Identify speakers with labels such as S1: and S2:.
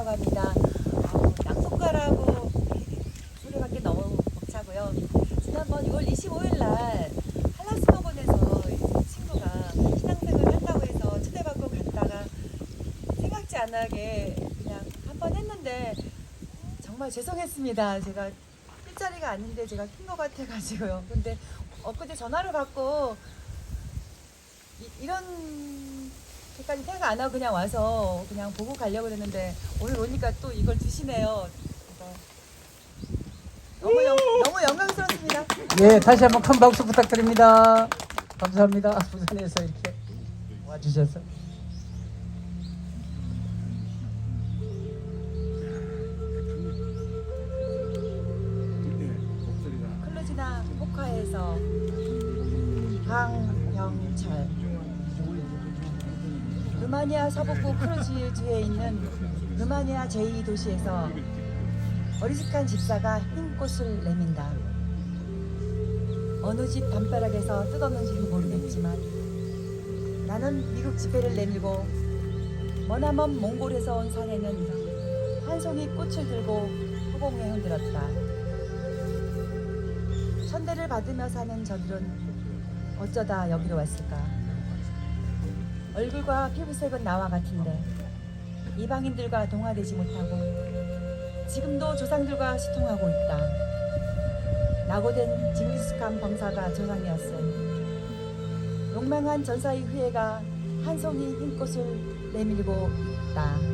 S1: 김혜진이라고 합니다. 어, 땅콩가라고 소리밖에 너무 벅차고요. 지난번 6월 25일 날 한라스학원에서 친구가 신앙생활 한다고 해서 초대받고 갔다가 생각지 않게 그냥 한 번 했는데 정말 죄송했습니다. 제가 일자리가 아닌데 제가 킨 것 같아가지고요. 근데 엊그제 전화를 받고 이, 런 때까지 생각 안 하고 그냥 와서 그냥 보고 가려고 했는데 오늘 오니까 또 이걸 주시네요. 그래서 너무 영, 너무 영광스럽습니다.
S2: 예, 다시 한번 큰 박수 부탁드립니다. 감사합니다. 부산에서 이렇게 와주셔서.
S1: 클루지나 포카에서 강병철 루마니아 서북부 크루즈주에 있는 루마니아 제2도시에서 어리숙한 집사가 흰 꽃을 내민다. 어느 집 담벼락에서 뜯었는지는 모르겠지만 나는 미국 지폐를 내밀고 머나먼 몽골에서 온 사내는 한 송이 꽃을 들고 허공에 흔들었다. 천대를 받으며 사는 저들은 어쩌다 여기로 왔을까? 얼굴과 피부색은 나와 같은데 이방인들과 동화되지 못하고 지금도 조상들과 시통하고 있다. 낙오된 징기스칸 범사가 조상이었어. 용맹한 전사의 후예가 한 송이 흰 꽃을 내밀고 있다.